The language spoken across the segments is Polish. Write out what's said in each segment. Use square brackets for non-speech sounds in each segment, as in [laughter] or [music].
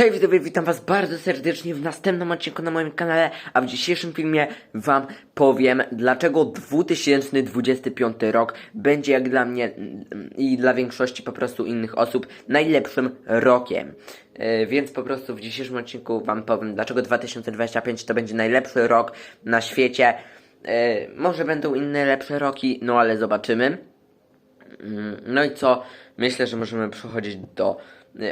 Cześć widzowie, witam was bardzo serdecznie w następnym odcinku na moim kanale, a w dzisiejszym filmie wam powiem, dlaczego 2025 rok będzie jak dla mnie mm, i dla większości po prostu innych osób najlepszym rokiem. E, Więc po prostu w dzisiejszym odcinku wam powiem, dlaczego 2025 to będzie najlepszy rok na świecie. E, Może będą inne lepsze roki, no ale zobaczymy. Mm, No i co? Myślę, że możemy przechodzić do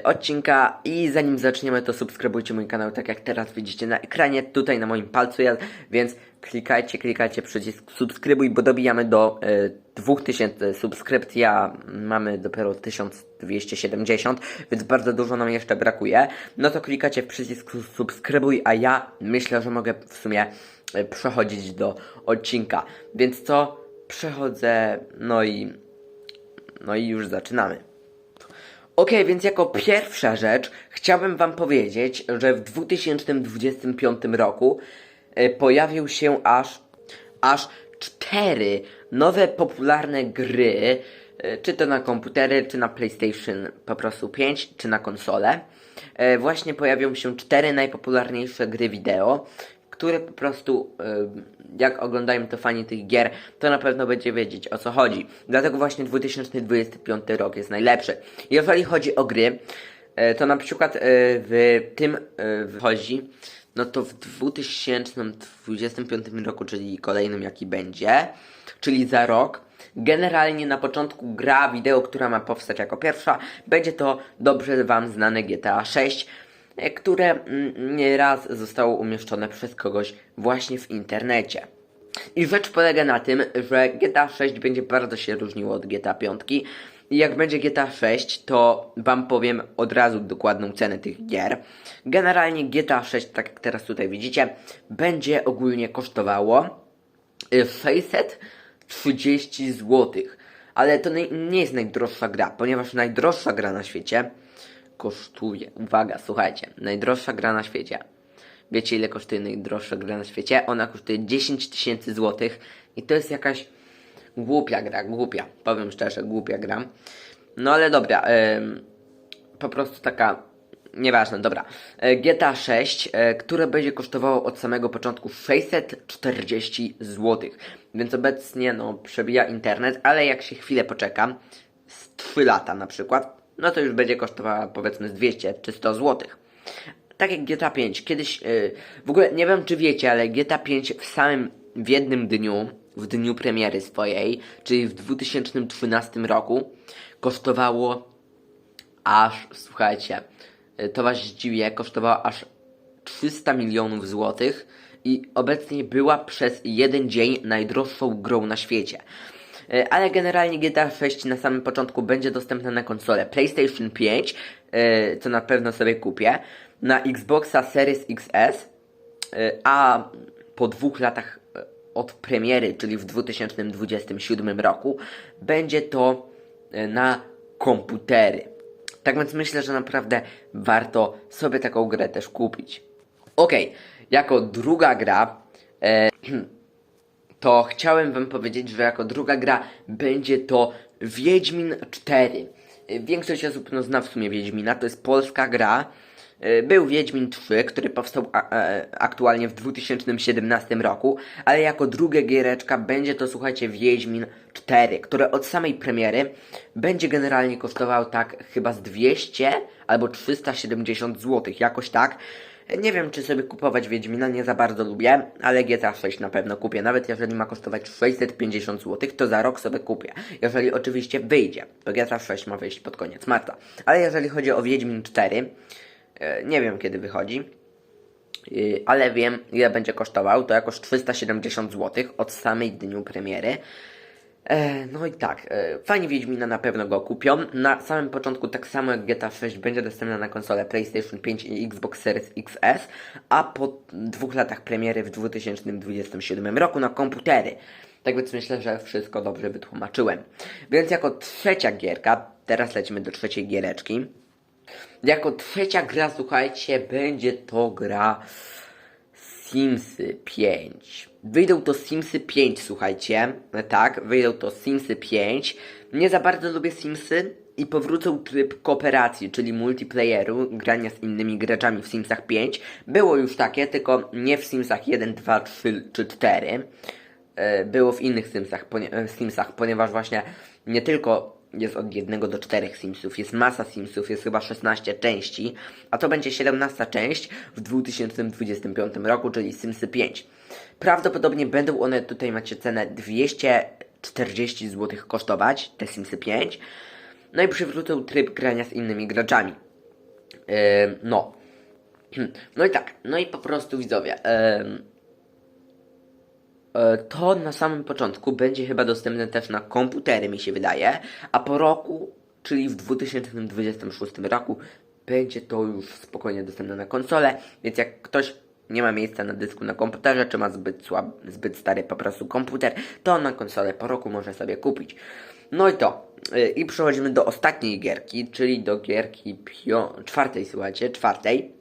odcinka i zanim zaczniemy to subskrybujcie mój kanał tak jak teraz widzicie na ekranie, tutaj na moim palcu jest, więc klikajcie, klikajcie przycisk subskrybuj, bo dobijamy do y, 2000 subskrypcji, a mamy dopiero 1270, więc bardzo dużo nam jeszcze brakuje. No to klikacie w przycisk subskrybuj, a ja myślę, że mogę w sumie y, przechodzić do odcinka. Więc co? Przechodzę, no i no i już zaczynamy. Ok, więc jako pierwsza rzecz chciałbym Wam powiedzieć, że w 2025 roku e, pojawił się aż, aż cztery nowe popularne gry, e, czy to na komputery, czy na PlayStation po prostu 5, czy na konsole. E, Właśnie pojawią się cztery najpopularniejsze gry wideo, które po prostu, jak oglądają to fani tych gier, to na pewno będzie wiedzieć o co chodzi. Dlatego właśnie 2025 rok jest najlepszy. Jeżeli chodzi o gry, y, to na przykład y, w tym y, wychodzi, no to w 2025 roku, czyli kolejnym jaki będzie, czyli za rok, generalnie na początku gra wideo, która ma powstać jako pierwsza, będzie to dobrze Wam znane GTA 6 e, które mm, nieraz zostało umieszczone przez kogoś właśnie w internecie. I rzecz polega na tym, że GTA 6 będzie bardzo się różniło od GTA 5. I jak będzie GTA 6, to wam powiem od razu dokładną cenę tych gier. Generalnie GTA 6, tak jak teraz tutaj widzicie, będzie ogólnie kosztowało y, 630 zł. Ale to nie jest najdroższa gra, ponieważ najdroższa gra na świecie kosztuje, uwaga, słuchajcie, najdroższa gra na świecie. Wiecie ile kosztuje najdroższa gra na świecie? Ona kosztuje 10 tysięcy złotych i to jest jakaś głupia gra, głupia, powiem szczerze, głupia gra. No ale dobra, po prostu taka, nieważne, dobra. E, GTA 6, e, które będzie kosztowało od samego początku 640 złotych, więc obecnie no przebija internet, ale jak się chwilę poczeka, z 3 lata na przykład, no to już będzie kosztowała powiedzmy z 200 czy 100 złotych. Tak jak GTA 5. Kiedyś, yy, w ogóle nie wiem czy wiecie, ale GTA 5 w samym, w jednym dniu, w dniu premiery swojej, czyli w 2013 roku, kosztowało aż, słuchajcie, yy, to was zdziwię, kosztowało aż 300 milionów złotych i obecnie była przez jeden dzień najdroższą grą na świecie. E, Ale generalnie GTA 6 na samym początku będzie dostępne na konsolę PlayStation 5, e, co na pewno sobie kupię, na Xboxa Series XS, e, a po dwóch latach od premiery, czyli w 2027 roku, będzie to na komputery. Tak więc myślę, że naprawdę warto sobie taką grę też kupić. Okej, jako druga gra e, [clears throat] to chciałem wam powiedzieć, że jako druga gra będzie to Wiedźmin 4. Y, Większość osób no, zna w sumie Wiedźmina, to jest polska gra. Był Wiedźmin 3, który powstał a, aktualnie w 2017 roku, ale jako druga giereczka będzie to, słuchajcie, Wiedźmin 4, które od samej premiery będzie generalnie kosztował tak chyba z 200 albo 370 zł, jakoś tak. Nie wiem, czy sobie kupować Wiedźmina, nie za bardzo lubię, ale GTA 6 na pewno kupię. Nawet jeżeli ma kosztować 650 zł, to za rok sobie kupię. Jeżeli oczywiście wyjdzie, to GTA 6 ma wyjść pod koniec marca. Ale jeżeli chodzi o Wiedźmin 4, e, nie wiem kiedy wychodzi, Yy, ale wiem ile będzie kosztował, to jakoś 370 zł od samej dniu premiery. E, no i tak, e, fani Wiedźmina na pewno go kupią. Na samym początku, tak samo jak GTA 6, będzie dostępna na konsolę PlayStation 5 i Xbox Series XS, a po dwóch latach premiery w 2027 roku na komputery. Tak więc myślę, że wszystko dobrze wytłumaczyłem. Więc jako trzecia gierka, teraz lecimy do trzeciej giereczki. Jako trzecia gra, słuchajcie, będzie to gra Simsy 5. Wyjdą to Simsy 5, słuchajcie. Tak, wyjdą to Simsy 5. Nie za bardzo lubię Simsy, i powrócą tryb kooperacji, czyli multiplayeru, grania z innymi graczami w Simsach 5. Było już takie, tylko nie w Simsach 1, 2, 3 czy 4. E, Było w innych Simsach, e, Simsach, ponieważ właśnie nie tylko jest od 1 do 4 Simsów, jest masa Simsów, jest chyba 16 części, a to będzie 17 część w 2025 roku, czyli Simsy 5. Prawdopodobnie będą one, tutaj macie cenę 240 zł kosztować, te Simsy 5. No i przywrócą tryb grania z innymi graczami. Yy, no. [clears throat] No i tak, no i po prostu widzowie. Yy, To na samym początku będzie chyba dostępne też na komputery, mi się wydaje, a po roku, czyli w 2026 roku, będzie to już spokojnie dostępne na konsolę, więc jak ktoś nie ma miejsca na dysku na komputerze, czy ma zbyt, słab, zbyt stary po prostu komputer, to na konsolę po roku może sobie kupić. No i to. Y, I przechodzimy do ostatniej gierki, czyli do gierki pio- czwartej, słuchajcie, czwartej.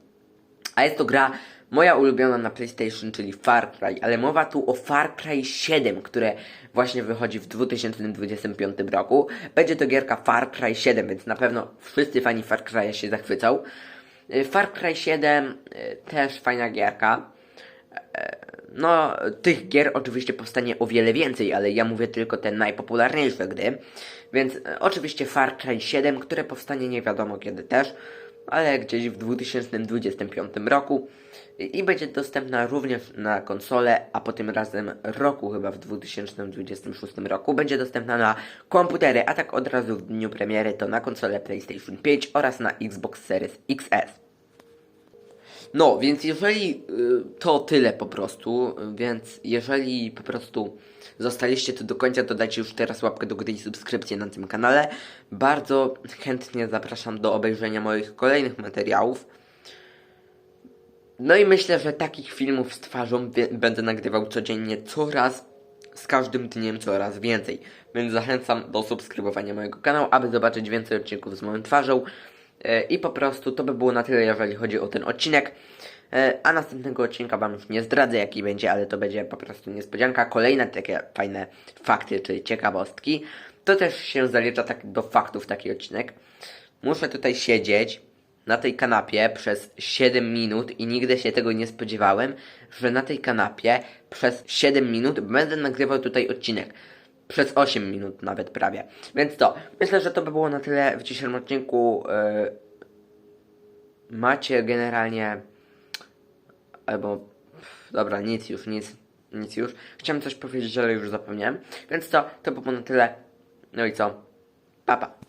A jest to gra moja ulubiona na PlayStation, czyli Far Cry, ale mowa tu o Far Cry 7, które właśnie wychodzi w 2025 roku. Będzie to gierka Far Cry 7, więc na pewno wszyscy fani Far Cry'a się zachwycą. Y, Far Cry 7 y, też fajna gierka. E, No, tych gier oczywiście powstanie o wiele więcej, ale ja mówię tylko te najpopularniejsze gry. Więc e, oczywiście Far Cry 7, które powstanie nie wiadomo kiedy też, ale gdzieś w 2025 roku i będzie dostępna również na konsolę, a po tym razem roku chyba w 2026 roku będzie dostępna na komputery, a tak od razu w dniu premiery to na konsolę PlayStation 5 oraz na Xbox Series XS. No, więc jeżeli y, to tyle po prostu, więc jeżeli po prostu zostaliście tu do końca, to dajcie już teraz łapkę do góry i subskrypcję na tym kanale. Bardzo chętnie zapraszam do obejrzenia moich kolejnych materiałów. No i myślę, że takich filmów z twarzą będę nagrywał codziennie coraz, z każdym dniem coraz więcej. Więc zachęcam do subskrybowania mojego kanału, aby zobaczyć więcej odcinków z moją twarzą. E, I po prostu to by było na tyle, jeżeli chodzi o ten odcinek. E, A następnego odcinka Wam już nie zdradzę, jaki będzie, ale to będzie po prostu niespodzianka. Kolejne takie fajne fakty, czy ciekawostki. To też się zalicza tak do faktów taki odcinek. Muszę tutaj siedzieć na tej kanapie przez 7 minut i nigdy się tego nie spodziewałem, że na tej kanapie przez 7 minut będę nagrywał tutaj odcinek. Przez 8 minut nawet prawie. Więc to, myślę, że to by było na tyle w dzisiejszym odcinku. Yy, macie generalnie albo dobra, nic już, nic, nic już. Chciałem coś powiedzieć, ale już zapomniałem. Więc to, to by było na tyle. No i co? Papa. Pa.